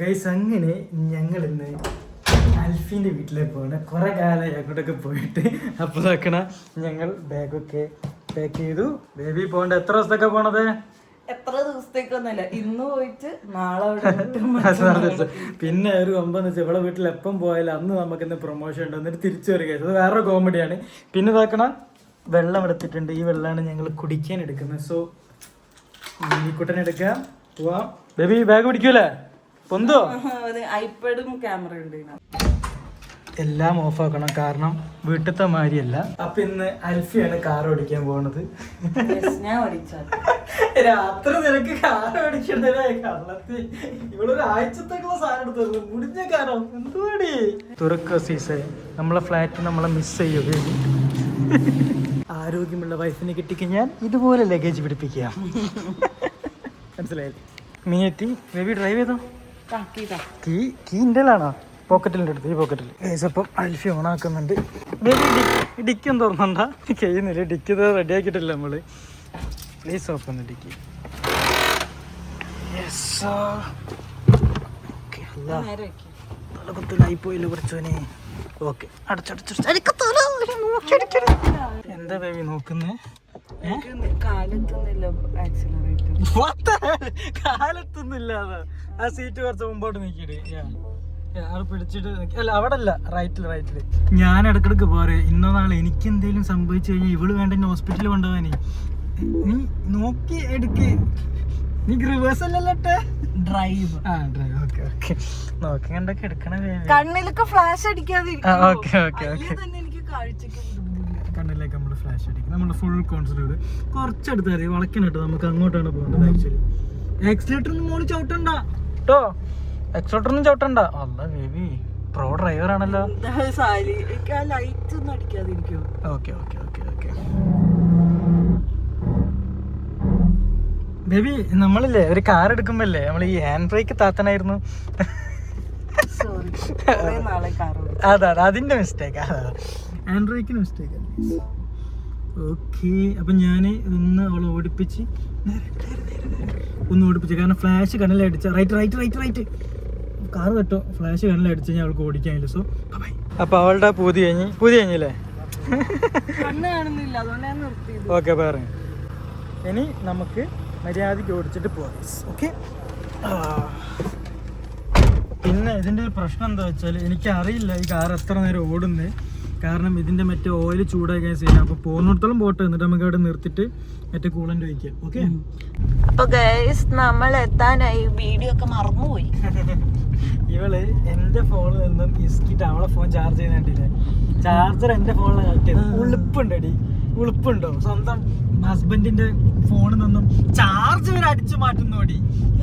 Guys അങ്ങനെ ഞങ്ങൾ ഇന്ന് അൽഫീന്റെ വീട്ടിലേക്ക് പോണ. കുറേ കാലം അങ്ങോട്ടൊക്കെ പോയിട്ട്. അപ്പോൾ നോക്കണ ഞങ്ങൾ ബാഗൊക്കെ പാക്ക് ചെയ്തു. ബേബി പോകണ്ട. എത്ര ദിവസത്തൊക്കെ പോണത്? എത്ര ദിവസത്തേക്കൊന്നുമില്ല. ഇന്ന് പോയിട്ട് നാളെ പിന്നെ ഒരു ഒമ്പതെന്ന് വെച്ചാൽ ഇവിടെ വീട്ടിൽ എപ്പം പോയാലും അന്ന് നമുക്ക് ഇന്ന് പ്രൊമോഷൻ ഉണ്ട്. എന്നിട്ട് തിരിച്ചു വരിക. അത് വേറെ കോമഡിയാണ് പിന്നെ നോക്കണ വെള്ളം എടുത്തിട്ടുണ്ട് ഈ വെള്ളമാണ് ഞങ്ങൾ കുടിക്കാൻ എടുക്കുന്നത്. സോ ഈ എടുക്കാം. പോവാം. ബേബി ബാഗ് പിടിക്കൂലേ പൊന്തോ? ഐപാഡും ക്യാമറ ഉണ്ട് എല്ലാം ഓഫ് ആക്കണം കാരണം വീട്ടിലത്തെ മാതിരിയല്ല അപ്പൊ ഇന്ന് അൽഫിയാണ് കാർ ഓടിക്കാൻ പോണത്. രാത്രി നിനക്ക് കാർ ഓടിക്കണ്ടേ കള്ളത്തി. ഇവളൊരു ആഴ്ചത്തേക്കുള്ള സാധനം എടുത്തു മുടിഞ്ഞ കാറോ എന്തുവാടി? തുറക്ക സീസൺ നമ്മളെ ഫ്ലാറ്റ് നമ്മളെ മിസ് ചെയ്യും ആരോഗ്യമുള്ള വൈഫിനെ കിട്ടിക്കഴിഞ്ഞാൽ ഇതുപോലെ ലഗേജ് പിടിപ്പിക്കാം. മനസ്സിലായി മിനിറ്റി ബേബി ഡ്രൈവ് ചെയ്തോ? താക്കീതാ കീ ആണോ പോക്കറ്റിന്റെ ഈ പോക്കറ്റിൽ ഏസപ്പം അൽഫി ഓൺ ആക്കുന്നുണ്ട് ഡിക്കും തുറന്നണ്ട കഴിയുന്നില്ല ഡിക്കി റെഡി ആക്കിയിട്ടില്ല നമ്മൾ പ്ലീസ് ഓപ്പൺ ഡിക്കി കുറച്ചോനെ എന്താ ബേബി നോക്കുന്നേ? കാലെത്തുന്നില്ല ആ സീറ്റ് കുറച്ച് മുമ്പോട്ട് അത് പിടിച്ചിട്ട് അല്ല അവിടെ അല്ല റൈറ്റിൽ റൈറ്റിൽ ഞാൻ ഇടക്കിടക്ക് പോരെ. ഇന്നോ നാളെ എനിക്ക് എന്തെങ്കിലും സംഭവിച്ചു കഴിഞ്ഞാൽ ഇവൾ വേണ്ട എന്നെ ഹോസ്പിറ്റലിൽ കൊണ്ടുപോകാനേ നീ. നോക്കി എടുക്ക്. നീ റിവേഴ്സ് അല്ലല്ലോട്ടെ ഡ്രൈവ് ആ ഡ്രൈവ് ഓക്കെ ഓക്കെ നോക്കി കണ്ടൊക്കെ എടുക്കണേ കണ്ണിലൊക്കെ ഫ്ലാഷ് അടിക്കാതെ ഓക്കെ ഓക്കെ ഓക്കെ കാഴ്ചക്ക് ഫ്ലാഷ് അടിക്കും. നമ്മുടെ ഫുൾ കോൺസെൻട്രേറ്റ് കുറച്ചെടുത്ത് അറിയാം വളക്കിനിട്ട് നമുക്ക് അങ്ങോട്ടാണ് പോകേണ്ടത് ആക്ച്വലി എക്സിലേറ്റർ ഒന്നും മോൾ ചവിട്ടണ്ട. കേട്ടോ എക്സിലേറ്റർ ഒന്നും ചവിട്ടണ്ട. അല്ല ബേബി പ്രോ ഡ്രൈവർ ആണല്ലോ. ലൈറ്റ് ഒന്നും അടിക്കാതിരിക്കോ. Okay okay okay okay baby നമ്മളില്ലേ ഒരു കാർ എടുക്കുമ്പല്ലേ നമ്മൾ ഈ ഹാൻഡ് ബ്രേക്ക് താത്തനായിരുന്നു. സോറി കുറെ നാളെ കാറ് അതാ അതാ, അതിന്റെ മിസ്റ്റേക്ക് അതാ. ഹാൻഡ് ബ്രേക്കിന് മിസ്റ്റേക്ക് ഓക്കെ അപ്പം ഞാൻ ഒന്ന് അവളെ ഓടിപ്പിച്ച്. ഒന്ന് ഓടിപ്പിച്ച്. കാരണം flash കണ്ണിലടിച്ച right right right right car തട്ടോ flash കണ്ണിലടിച്ച് കഴിഞ്ഞാൽ അവൾക്ക് ഓടിക്കാനില്ല. സോ ബൈ അപ്പോൾ അവളുടെ പൂതി കഴിഞ്ഞ് പൂതി കഴിഞ്ഞില്ലേ? ഞാൻ ഓക്കെ പറഞ്ഞു ഇനി നമുക്ക് മര്യാദയ്ക്ക് ഓടിച്ചിട്ട് പോവാം. ഓക്കെ പിന്നെ ഇതിന്റെ ഒരു പ്രശ്നം എന്താ വെച്ചാൽ എനിക്കറിയില്ല ഈ കാർ എത്ര നേരം ഓടുന്നത് കാരണം ഇതിന്റെ മറ്റേ ഓയിൽ കഴിഞ്ഞാൽ ചെയ്യാം അപ്പോൾ പോകുന്നിടത്തോളം പോട്ടെ. എന്നിട്ട് നമുക്ക് അവിടെ നിർത്തിട്ട് മറ്റേ കൂളന്റ് ഒഴിക്കാം. ഓക്കെ അപ്പൊ ഗൈസ് നമ്മൾ എത്താനായി വീഡിയോ ഒക്കെ മറന്നുപോയി ഇവൾ എന്റെ ഫോണിൽ നിന്നും ഇസ്കിട്ട് അവളെ ഫോൺ ചാർജ് ചെയ്യുന്ന ചാർജർ എന്റെ ഫോണിൽ കണക്ട് ചെയ്ത് ഉളുപ്പുണ്ടടി. ഉളുപ്പുണ്ടോ? സ്വന്തം ഹസ്ബൻഡിന്റെ ഫോണിൽ നിന്നും ചാർജ് വരെ അടിച്ചു മാറ്റുന്നോടി.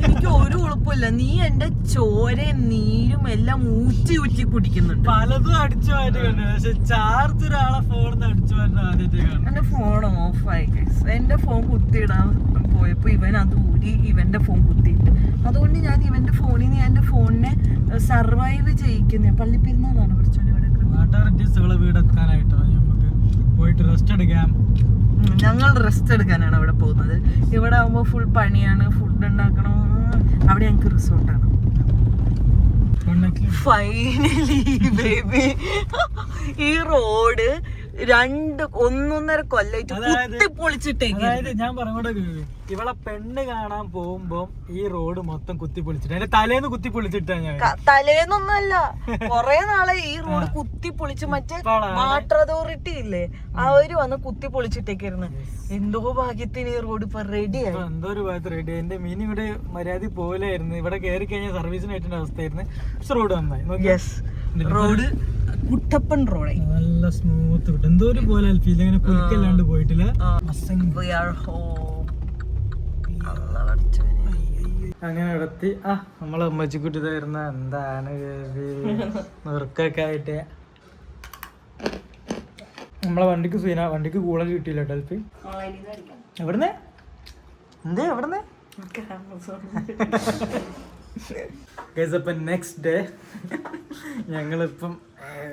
എനിക്ക് ഒരു ഉളുപ്പില്ല. നീ എന്റെ ചോരയും നീരും എല്ലാം ഊറ്റി ഊറ്റി കുടിക്കുന്നുണ്ട്. പലതും അടിച്ചു മാറ്റുന്നുണ്ട് പക്ഷെ ചാർജ് ഒരാളെ ഫോണിൽ നിന്ന് അടിച്ചു മാറ്റുന്ന ആദ്യത്തെ കാണും എന്റെ ഓഫായി ഗൈസ് എന്റെ ഫോൺ കുത്തിയിടാൻ പോയപ്പോൾ ഇവൻ അത് ഊരി ഇവന്റെ ഫോൺ കുത്തിയിട്ട്. അതുകൊണ്ട് ഞാൻ ഇവന്റെ ഫോണിൽ നിന്ന് എന്റെ ഫോണിനെ സർവൈവ് ചെയ്യിക്കുന്നേ. പള്ളിപ്പെരുന്നാളാണ് ഇവിടെ വീടെത്താനായിട്ടോ? നമുക്ക് പോയിട്ട് റെസ്റ്റ് എടുക്കാം. ഞങ്ങൾ റെസ്റ്റ് എടുക്കാനാണ് അവിടെ പോകുന്നത്. ഇവിടെ ആകുമ്പോൾ ഫുൾ പണിയാണ് ഫുഡ് ഉണ്ടാക്കണം. അവിടെ ഞങ്ങൾക്ക് റിസോർട്ടാണ് ഫൈനലി ബേബി ഈ റോഡ് രണ്ട് ഒന്നൊന്നര കൊല്ലായിട്ട് കുത്തി പൊളിച്ചിട്ടേക്ക് അതായത് ഞാൻ പറഞ്ഞോട്ടെ ഇവളെ പെണ്ണ് കാണാൻ പോകുമ്പോ ഈ റോഡ് മൊത്തം കുത്തി പൊളിച്ചിട്ട് എന്റെ തലേന്ന് കുത്തി പൊളിച്ചിട്ടാ ഞാൻ. തലേന്നൊന്നല്ല കൊറേ നാളെ ഈ റോഡ് കുത്തി പൊളിച്ച് മറ്റേ വാട്ടർ അതോറിറ്റി ഇല്ലേ? അവർ വന്ന് കുത്തി പൊളിച്ചിട്ടേക്കായിരുന്നു. എന്തോ ഭാഗ്യത്തിന് ഈ റോഡ് ഇപ്പൊ റെഡിയായി എന്തോ ഒരു ഭാഗത്ത് റെഡി എന്റെ മീൻ ഇവിടെ മര്യാദ പോലായിരുന്നു. ഇവിടെ കയറി കഴിഞ്ഞാൽ സർവീസിനായിട്ടുണ്ട് അവസ്ഥയായിരുന്നു. റോഡ് നന്നായി റോഡ് കുട്ടപ്പൻ റോഡ്. നല്ല സ്മൂത്ത് കിട്ടും. എന്തോ ഒരു പോലെ ഫീൽ അങ്ങനെ കുലുക്കല്ലാണ്ട് പോയിട്ടില്ല. അങ്ങനെ ഇടത്തി ആ നമ്മളെ ഉമ്മച്ചിക്കുട്ടി തരുന്ന എന്താണ് നുറുക്കൊക്കെ ആയിട്ട്. നമ്മളെ വണ്ടിക്ക് സീന വണ്ടിക്ക് കൂടെ കിട്ടിയില്ല ഡൽഫി എവിടുന്ന്? എന്തേ എവിടുന്ന്? അപ്പം നെക്സ്റ്റ് ഡേ ഞങ്ങളിപ്പം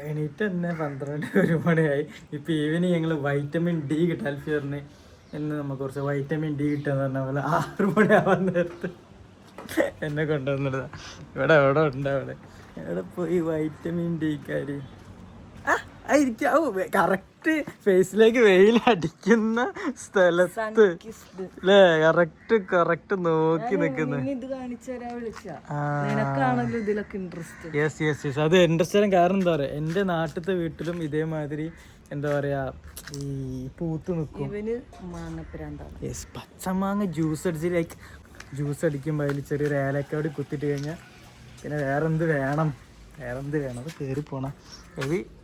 എണീറ്റ് തന്നെ പന്ത്രണ്ട് ഒരു മണിയായി. ഇപ്പം ഈവനിങ് ഞങ്ങൾ വൈറ്റമിൻ ഡി കിട്ടാൻ ഫിയറിന് ഇന്ന് നമുക്ക് കുറച്ച് വൈറ്റമിൻ ഡി കിട്ടുക എന്ന് പറഞ്ഞ പോലെ ആറ് മണിയാവാൻ നേരത്ത് എന്നെ കൊണ്ടുവന്നിട്ട് ഇവിടെ എവിടെ ഉണ്ട് അവിടെ എവിടെ പോയി വൈറ്റമിൻ ഡി കാര് കറക്റ്റ് ഫേസിലേക്ക് വെയിൽ അടിക്കുന്ന സ്ഥലത്ത്. അല്ലേ കറക്റ്റ് കറക്റ്റ് നോക്കി നിക്കുന്നു. യെസ് യെസ് യെസ് അത് ഇൻട്രസ്റ്റ് കാരണം എന്താ പറയാ എന്റെ നാട്ടിലത്തെ വീട്ടിലും ഇതേമാതിരി എന്താ പറയാ ഈ പൂത്ത് നിൽക്കും മാങ്ങപ്രാന്താണ് യെസ് പച്ചമാങ്ങ ജ്യൂസ് അടിച്ച് ലൈക്ക് ജ്യൂസ് അടിക്കുമ്പോൾ അതിൽ ചെറിയൊരു ഏലക്കാട് കുത്തിട്ട് കഴിഞ്ഞാൽ പിന്നെ വേറെന്ത് വേണം? വേറെന്ത് വേണം? അത് കയറി പോണം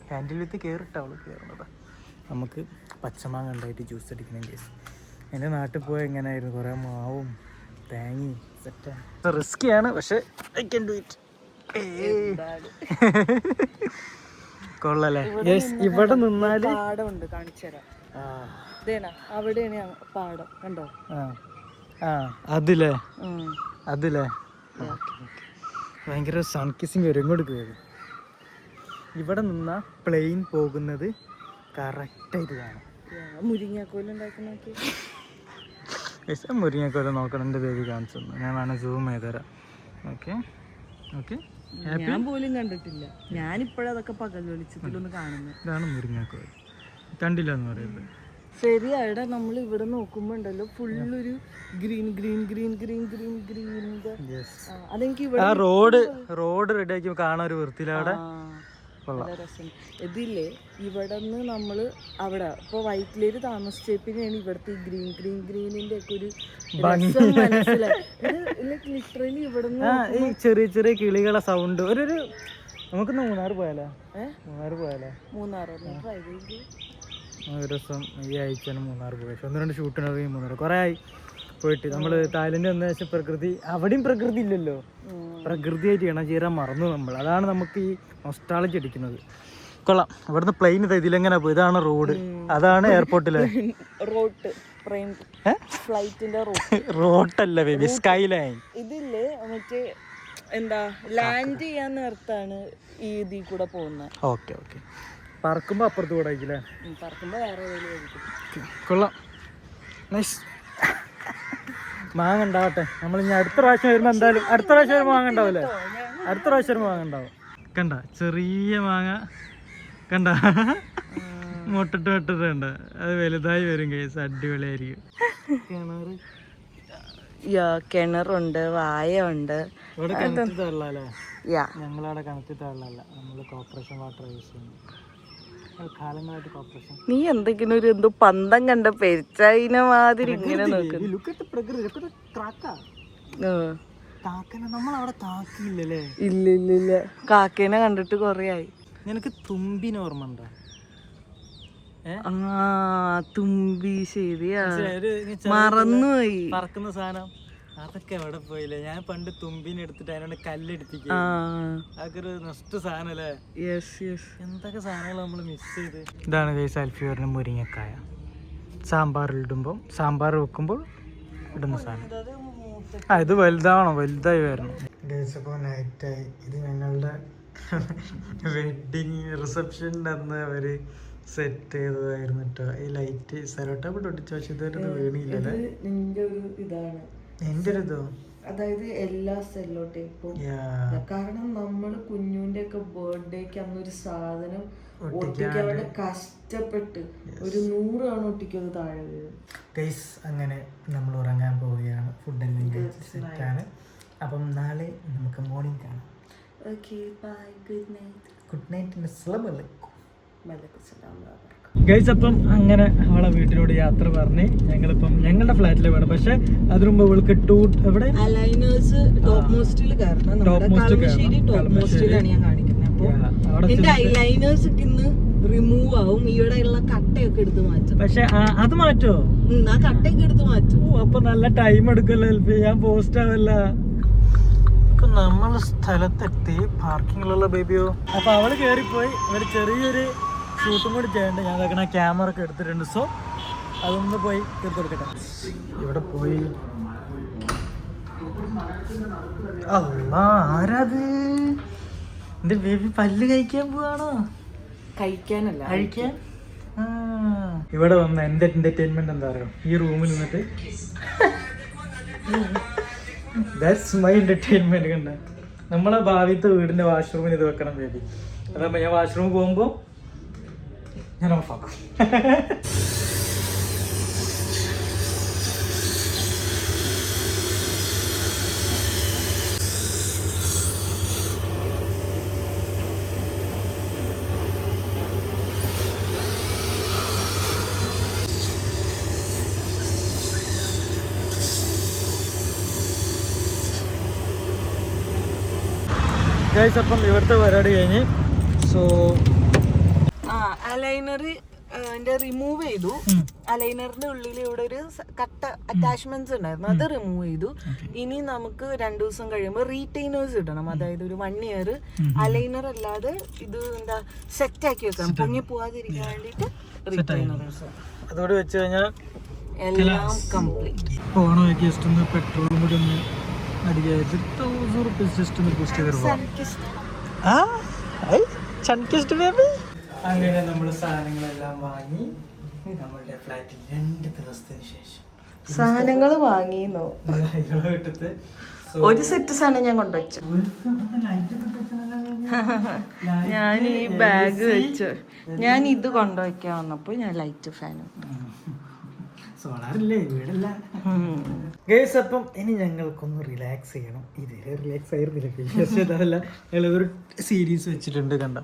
ഹാൻഡിൽ വിത്ത് കയറിട്ട അവൾ കയറുന്നത് നമുക്ക് പച്ചമാങ്ങ ഉണ്ടായിട്ട് ജ്യൂസ് അടിക്കണം കേസ് എന്റെ നാട്ടിൽ പോയാൽ എങ്ങനെയായിരുന്നു കുറേ മാവും തേങ്ങയും സെറ്റാണ് റിസ്ക്കിയാണ് പക്ഷേ ഐ ക്യാൻ ഡു ഇറ്റ് കൊള്ളല്ലേ? യെസ് ഇവിടെ നിന്നാൽ പാടമുണ്ട് കാണിച്ചു തരാം. ഇതേനാ അവിടെയാണ് പാടം കണ്ടോ? ആ. ആ അതില്ലേ. അതില്ലേ ഭയങ്കര സൺ കിസിങ് വരും ഇങ്ങോട്ട് കയറി ഇവിടെ നിന്ന പ്ലെയിൻ പോകുന്നത് കറക്റ്റായിട്ട് കാണാം. മുരിങ്ങാക്കോൽ മുരിങ്ങക്കോല നോക്കണം എന്റെ ബേബി കാണിച്ചു. ഞാൻ വേണം സൂം ചെയ്തുതരാം ഓക്കെ ഓക്കെ ഞാൻ പോലും കണ്ടിട്ടില്ല. ഞാനിപ്പോഴതൊക്കെ പകൽ വെളിച്ചത്തിലൊന്ന് കാണുന്നത് ഇതാണ് മുരിങ്ങക്കോല. കണ്ടില്ല എന്ന് പറയുന്നത്. ശരിയാ എടാ നമ്മൾ ഇവിടെ നോക്കുമ്പോ ഉണ്ടല്ലോ ഫുള്ളൊരു green green green green green green. അതെനിക്ക് ഇവിടെ റോഡ് റോഡ് ആക്കി കാണാൻ ഒരു വൃത്തിയിലവിടെ നല്ല രസം. ഇതില്ലേ ഇവിടെ നിന്ന് നമ്മൾ അവിടെ ഇപ്പൊ വൈറ്റിലേര് താമസിച്ചപ്പിനെയാണ് ഇവിടുത്തെ ഈ ഗ്രീൻ ഗ്രീൻ ഗ്രീനിന്റെ ഒക്കെ ഒരു രസം മനസ്സിലായി. ഇത് ലിറ്ററലി ഇവിടെ ഈ ചെറിയ ചെറിയ കിളികളെ സൗണ്ട് ഒരു നമുക്ക് മൂന്നാർ പോയാലോ? മൂന്നാർ പോയാലോ? മൂന്നാർ ദിവസം ഈ ആഴ്ച മൂന്നാർ പോയി ഒന്ന് രണ്ട് ഷൂട്ടിന് മൂന്നാർ കുറേ ആയി. പോയിട്ട് നമ്മൾ തായ്ലൻഡ് വന്ന ശേഷം പ്രകൃതി അവിടെയും പ്രകൃതി ഇല്ലല്ലോ. പ്രകൃതിയായിട്ട് ഇണചേരാൻ മറന്നു നമ്മൾ അതാണ് നമുക്ക് ഈ നൊസ്റ്റാളജി അടിക്കുന്നത്. കൊള്ളാം. ഇവിടുന്ന് പ്ലെയിൻ ഇതിലെങ്ങനെ പോയി ഇതാണ് റോഡ് അതാണ് എയർപോർട്ടിലെ റോട്ട് ഫ്ലൈറ്റിന്റെ റോട്ട് റോട്ടല്ല ബേബി സ്കൈ ലൈൻ ഇതില്ലേ മറ്റേ എന്താ ലാൻഡ് ചെയ്യാൻ നേരത്താണ് ഈ ഇതിൽ കൂടെ പോകുന്നത് ഓക്കെ ഓക്കെ പറക്കുമ്പോൾ അപ്പുറത്ത് കൂടെ ആയിക്കില്ലേ പറക്കുമ്പോ വേറെ കൊള്ളാം. നൈസ് മാങ്ങ ഉണ്ടാവട്ടെ. നമ്മൾ ഇനി അടുത്ത പ്രാവശ്യം വരുമ്പോൾ എന്തായാലും അടുത്ത പ്രാവശ്യം വരുമ്പോൾ മാങ്ങ ഉണ്ടാവില്ലേ അടുത്ത പ്രാവശ്യം വരുമ്പോൾ മാങ്ങ ഉണ്ടാവും. കണ്ട ചെറിയ മാങ്ങ. കണ്ട? മുട്ടിട്ട് വെട്ടിട്ടുണ്ട് അത് വലുതായി വരും കേസ് അടിപൊളിയായിരിക്കും. കിണറ്. യാ കിണറുണ്ട് വായ ഉണ്ട് ഇവിടെ കിണറ്റിട്ട് വെള്ളമല്ലേ യാ. ഞങ്ങളവിടെ കിണറ്റിൽ വെള്ളമല്ല നമ്മൾ കോർപ്പറേഷൻ വാട്ടർ യൂസ് ചെയ്യുന്നു നീ എന്തെങ്കിലും ഒരു എന്തോ പന്തം കണ്ട പെരിച്ചതിനെ മാതിരി ഇങ്ങനെ ഇല്ല? കാക്കേനെ കണ്ടിട്ട് കൊറേ ആയി നിനക്ക് തുമ്പിന് ഓർമ്മ ഉണ്ടോ? ആ തുമ്പി ശരിയാ മറന്നുപോയി. പറക്കുന്ന സാധനം. അതൊക്കെ എവിടെ പോയില്ലേ? ഞാൻ പണ്ട് തുമ്പിനെ എടുത്തിട്ട് അതിനോട് കല്ലെടുപ്പിക്കും ആ. അതൊക്കെ ഒരു നഷ്ട സാധനല്ലേ? യെസ് യെസ് എന്തൊക്കെ സാധനങ്ങൾ നമ്മൾ മിസ് ചെയ്ത്? ഇതാണ് ഗൈസ് അൽഫിയോറിന് പറഞ്ഞ മുരിങ്ങക്കായ. സാമ്പാറിൽ ഇടുമ്പോൾ സാമ്പാർ വെക്കുമ്പോൾ ഇടുന്ന സാധനം. ആ ഇത് വലുതാവണം വലുതായി വരണം. ഗൈസ് അപ്പോൾ നൈറ്റായി ഇത് ഞങ്ങളുടെ വെഡിങ് റിസപ്ഷന്റെ അന്ന് അവർ സെറ്റ് ചെയ്തതായിരുന്നു കേട്ടോ ഈ ലൈറ്റ് സെലോട്ടോപ്പ് ഒട്ടിച്ചു പക്ഷെ ഇതുവരെ വീണില്ലല്ലേ? നിന്റെ ഒരു ഇതാണ്. എന്റെ ഒരു ഇതോ അതായത് എല്ലാ സെല്ലോ ടേപ്പും കാരണം നമ്മൾ കുഞ്ഞുവിന്റെ ഒക്കെ ബർത്ത്ഡേക്ക് അന്നൊരു സാധനം ഒട്ടിക്കാൻ. വേണ്ടി കഷ്ടപ്പെട്ട് ഒരു നൂറ് തവണ ഒട്ടിക്കുന്നത് താഴെ വീഴും. അങ്ങനെ നമ്മൾ ഉറങ്ങാൻ പോവുകയാണ്. ഫുഡ് സെറ്റാണ് അപ്പം നാളെ നമുക്ക് മോർണിംഗ് കാണാം. Okay bye good night good night സ്ലബല്ലേ മലക്കുസലാം ഗൈസ് അപ്പം അങ്ങനെ അവളെ വീട്ടിലോട് യാത്ര പറഞ്ഞ് ഞങ്ങളിപ്പം ഞങ്ങളുടെ ഫ്ലാറ്റിലെ വേണം. പക്ഷെ അതിനു മുമ്പ് ഇവൾക്ക് ടൂ എവിടെ? ടോപ്പ് മോസ്റ്റിൽ കയറണം. ടോപ്പ് മോസ്റ്റിലാണ് ഞാൻ കാണിക്കുന്നത്. അപ്പോൾ Yeah, അവിടെ എന്റെ ഐലൈനേഴ്സ് ഇന്ന് റിമൂവ് ആവും. കട്ടയൊക്കെ എടുത്ത് മാറ്റും. പക്ഷെ അത് മാറ്റോ? ഉം, ആ കട്ടയൊക്കെ എടുത്ത് മാറ്റും. അപ്പൊ നല്ല ടൈം എടുക്കല്ലോ ഞാൻ പോസ്റ്റ് ആവല്ല. നമ്മൾ സ്ഥലത്തെത്തി പാർക്കിങ്ങിലുള്ള ബേബിയോ അപ്പൊ അവൾ കേറിപ്പോയി. ഒരു ചെറിയൊരു ഷൂട്ടും കൂടി ചെയ്യണ്ട. ഞാൻ വെക്കണ ക്യാമറ ഒക്കെ എടുത്തിട്ടുണ്ട്. സോ അതൊന്ന് പോയി തീർത്ത് കൊടുക്കട്ടെ. ഇവിടെ പോയി. അല്ലാ ആരാത്? എന്റെ ബേബി പല്ല് കഴിക്കാൻ പോവാണോ? കഴിക്കാനല്ല. കഴിക്കാൻ. ഇവിടെ വന്ന എന്റെ എന്റർടൈൻമെന്റ് എന്താ പറയുക ഈ റൂമിൽ നിന്നിട്ട് ദാറ്റ്സ് മൈ എന്റർടൈൻമെന്റ് കണ്ട. നമ്മളെ ഭാവിത്തെ വീടിന്റെ വാഷ്റൂമിൽ ഇത് വെക്കണം ബേബി അതാകുമ്പോ ഞാൻ വാഷ്റൂമിൽ പോകുമ്പോ ഞാൻ ഓഫാക്കും ഗൈസ് അപ്പം ഇവിടുത്തെ പരിപാടി കഴിഞ്ഞ്. സോ ആ അലൈനർ അതിന്റെ റിമൂവ് ചെയ്തു. അലൈനറിന്റെ ഉള്ളിൽ ഇവിടെ ഒരു കട്ട അറ്റാച്ച്മെന്റ്സ് ഉണ്ടായിരുന്നു. അത് റിമൂവ് ചെയ്തു. ഇനി നമുക്ക് രണ്ടു ദിവസം കഴിയുമ്പോൾ റീറ്റൈനേഴ്സ് ഇടണം. അതായത് ഒരു വൺ ഇയർ അലൈനർ അല്ലാതെ ഇത് എന്താ സെറ്റ് ആക്കി വെക്കാം പൊങ്ങി പോവാതിരിക്കാൻ വേണ്ടിട്ട് റീറ്റൈനേഴ്സ് അതോടെ വെച്ച് കഴിഞ്ഞാൽ എല്ലാം കംപ്ലീറ്റ് ജസ്റ്റ് ഒന്ന് പെട്രോളും കൂടി ഒന്ന് അടിക്കാതെ തൗസൻഡ് റുപ്പീസ് ജസ്റ്റ് ഒന്ന് ബൂസ്റ്റ് ചെയ്ത് അങ്ങനെ നമ്മൾ സാധനങ്ങളെല്ലാം വാങ്ങി നമ്മളുടെ ഫ്ലാറ്റിൽ രണ്ട് ദിവസത്തിന് ശേഷം. സാധനങ്ങൾ വാങ്ങി വീട്ടിലത്തെ ഒരു സെറ്റ് സാധനം ഞാൻ കൊണ്ടുവച്ചു. ഞാൻ ഈ ബാഗ് വെച്ചു. ഞാൻ ഇത് കൊണ്ടുവയ്ക്കാൻ വന്നപ്പോൾ ഞാൻ ലൈറ്റ് ഫാനും സോളാറില്ലേ വീടല്ല. ഗേസ് അപ്പം ഇനി ഞങ്ങൾക്കൊന്ന് റിലാക്സ് ചെയ്യണം. ഇതേ റിലാക്സ് ആയിരുന്നില്ല. അതല്ല. ഞങ്ങളിതൊരു സീരീസ് വെച്ചിട്ടുണ്ട് കണ്ട?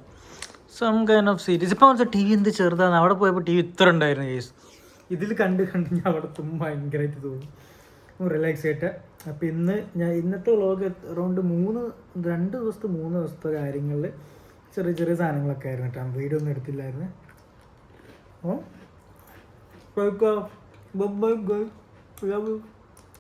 സം കൈൻഡ് ഓഫ് സീരീസ് ഇപ്പം ടി വി എന്ത് ചെറുതാണ് അവിടെ പോയപ്പോൾ ടി വി ഇത്ര ഉണ്ടായിരുന്നു കേസ് ഇതിൽ കണ്ട് കണ്ട് ഞാൻ അവിടെ തുമ്പ ഭയങ്കരമായിട്ട് തോന്നും. റിലാക്സ് ആയിട്ട്. അപ്പം ഇന്ന് ഞാൻ ഇന്നത്തെ വ്ളോഗ് അറൗണ്ട് മൂന്ന് രണ്ട് ദിവസത്തെ മൂന്ന് ദിവസത്തെ കാര്യങ്ങളിൽ ചെറിയ ചെറിയ സാധനങ്ങളൊക്കെ ആയിരുന്നു കേട്ടോ. വീഡിയോ ഒന്നും എടുത്തില്ലായിരുന്നു. ഓ? Bye bye bye bye.